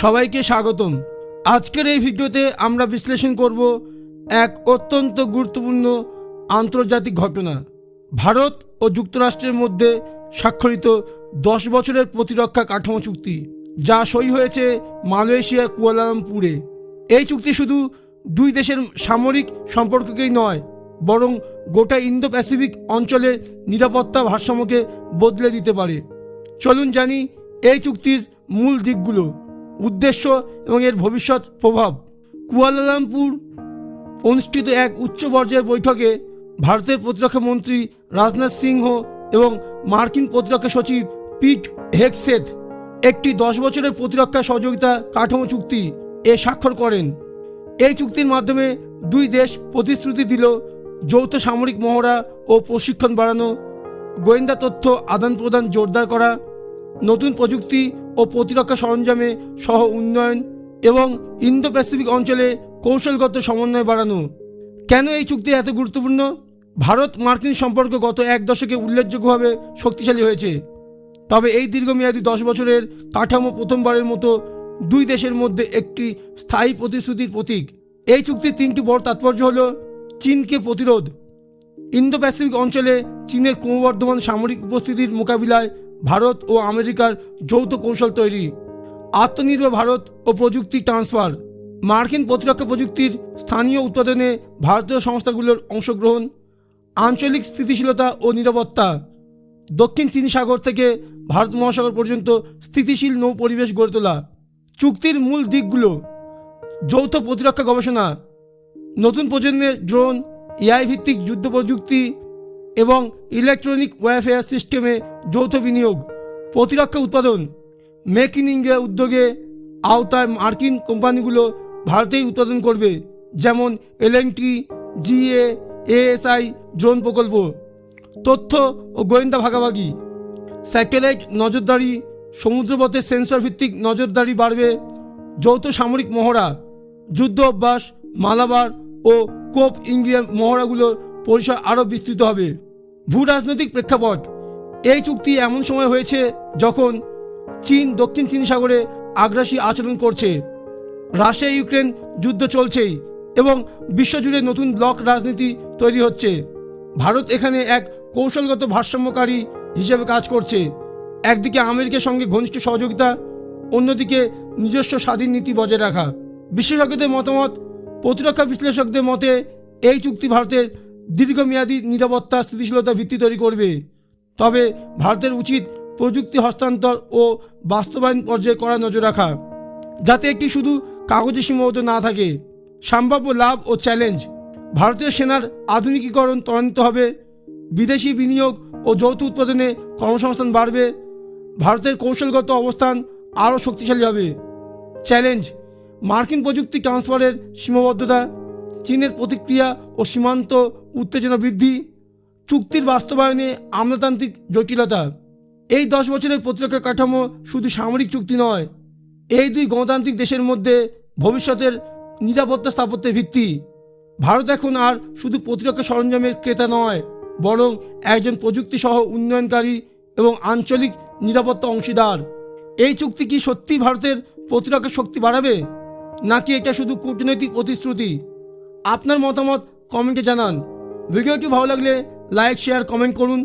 সবাইকে স্বাগতম। আজকের এই ভিডিওতে আমরা বিশ্লেষণ করব এক অত্যন্ত গুরুত্বপূর্ণ আন্তর্জাতিক ঘটনা। ভারত ও যুক্তরাষ্ট্রের মধ্যে স্বাক্ষরিত দশ বছরের প্রতিরক্ষা কাঠামো চুক্তি, যা সই হয়েছে মালয়েশিয়ার কুয়ালালামপুরে। এই চুক্তি শুধু দুই দেশের সামরিক সম্পর্ককেই নয়, বরং গোটা ইন্দো প্যাসিফিক অঞ্চলের নিরাপত্তা ভারসাম্যকে বদলে দিতে পারে। চলুন জানি এই চুক্তির মূল দিকগুলো। উদ্দেশ্য এবং এর ভবিষ্যৎ প্রভাব। কুয়ালালামপুর অনুষ্ঠিত এক উচ্চ পর্যায়ের বৈঠকে ভারতের প্রতিরক্ষা মন্ত্রী রাজনাথ সিংহ এবং মার্কিন প্রতিরক্ষা সচিব পিট হেকসেথ একটি দশ বছরের প্রতিরক্ষা সহযোগিতা কাঠামো চুক্তি এ স্বাক্ষর করেন। এই চুক্তির মাধ্যমে দুই দেশ প্রতিশ্রুতি দিল যৌথ সামরিক মহড়া ও প্রশিক্ষণ বাড়ানো, গোয়েন্দা তথ্য আদান প্রদান জোরদার করা, নতুন প্রযুক্তি ও প্রতিরক্ষা সরঞ্জামে সহ উন্নয়ন এবং ইন্দো প্যাসিফিক অঞ্চলে কৌশলগত সমন্বয় বাড়ানো। কেন এই চুক্তি এত গুরুত্বপূর্ণ? ভারত মার্কিন সম্পর্ক গত এক দশকে উল্লেখযোগ্যভাবে শক্তিশালী হয়েছে। তবে এই দীর্ঘমেয়াদী দশ বছরের কাঠামো প্রথমবারের মতো দুই দেশের মধ্যে একটি স্থায়ী প্রতিশ্রুতির প্রতীক। এই চুক্তির তিনটি বড় তাৎপর্য হল চীনকে প্রতিরোধ। ইন্দো প্যাসিফিক অঞ্চলে চীনের ক্রমবর্ধমান সামরিক উপস্থিতির মোকাবিলায় ভারত ও আমেরিকার যৌথ কৌশল তৈরি। আত্মনির্ভর ভারত ও প্রযুক্তি ট্রান্সফার। মার্কিন প্রতিরক্ষা প্রযুক্তির স্থানীয় উৎপাদনে ভারতীয় সংস্থাগুলোর অংশগ্রহণ, আঞ্চলিক স্থিতিশীলতা ও নিরাপত্তা। দক্ষিণ চীন সাগর থেকে ভারত মহাসাগর পর্যন্ত স্থিতিশীল নৌ পরিবেশ গড়ে তোলা। চুক্তির মূল দিকগুলো, যৌথ প্রতিরক্ষা গবেষণা, নতুন প্রজন্মের ড্রোন, এআই ভিত্তিক যুদ্ধ প্রযুক্তি এবং ইলেকট্রনিক ওয়ারফেয়ার সিস্টেমে যৌথ বিনিয়োগ, প্রতিরক্ষা উৎপাদন মেক ইন ইন্ডিয়া উদ্যোগে আওতায় মার্কিন কোম্পানিগুলো ভারতেই উৎপাদন করবে, যেমন এলএনটি জিএ এএসআই ড্রোন প্রকল্প, তথ্য ও গোয়েন্দা ভাগাভাগি স্যাটেলাইট নজরদারি, সমুদ্রপথে সেন্সর ভিত্তিক নজরদারি বাড়বে, যৌথ সামরিক মহড়া, যুদ্ধ অভ্যাস, মালাবার ও কোপ ইন্ডিয়া মহড়াগুলোর পরিসর আরও বিস্তৃত হবে। ভূ রাজনৈতিক প্রেক্ষাপট। এই চুক্তি এমন সময় হয়েছে যখন চীন দক্ষিণ চীন সাগরে আগ্রাসী আচরণ করছে। রাশিয়া, ইউক্রেন যুদ্ধ চলছেই এবং বিশ্বজুড়ে নতুন ব্লক রাজনীতি তৈরি হচ্ছে। ভারত এখানে এক কৌশলগত ভারসাম্যকারী হিসেবে কাজ করছে। একদিকে আমেরিকার সঙ্গে ঘনিষ্ঠ সহযোগিতা, অন্যদিকে নিজস্ব স্বাধীন নীতি বজায় রাখা। বিশেষজ্ঞদের মতামত, প্রতিরক্ষা বিশ্লেষকদের মতে, এই চুক্তি ভারতের দীর্ঘমেয়াদী নিরাপত্তা, স্থিতিশীলতা ভিত্তি তৈরি করবে। তবে ভারতের উচিত প্রযুক্তি হস্তান্তর ও বাস্তবায়ন পর্যায়ে কড়া নজর রাখা, যাতে একটি শুধু কাগজে সীমাবদ্ধ না থাকে। সম্ভাব্য লাভ ও চ্যালেঞ্জ, ভারতীয় সেনার আধুনিকীকরণ ত্বরান্বিত হবে, বিদেশি বিনিয়োগ ও যৌথ উৎপাদনে কর্মসংস্থান বাড়বে, ভারতের কৌশলগত অবস্থান আরও শক্তিশালী হবে। চ্যালেঞ্জ, মার্কিন প্রযুক্তি ট্রান্সফারের সীমাবদ্ধতা চীনের প্রতিক্রিয়া ও সীমান্ত উত্তেজনা বৃদ্ধি, চুক্তির বাস্তবায়নে আমলাতান্ত্রিক জটিলতা। এই দশ বছরের প্রতিরক্ষা কাঠামো শুধু সামরিক চুক্তি নয়, এই দুই গণতান্ত্রিক দেশের মধ্যে ভবিষ্যতের নিরাপত্তা স্থাপত্যের ভিত্তি। ভারত এখন আর শুধু প্রতিরক্ষা সরঞ্জামের ক্রেতা নয়, বরং একজন প্রযুক্তি সহ উন্নয়নকারী এবং আঞ্চলিক নিরাপত্তা অংশীদার। এই চুক্তি কি সত্যি ভারতের প্রতিরক্ষা শক্তি বাড়াবে, নাকি এটা শুধু কূটনৈতিক প্রতিশ্রুতি? আপনার মতামত কমেন্টে জানান। ভিডিওটি ভালো লাগলে লাইক শেয়ার কমেন্ট করুন।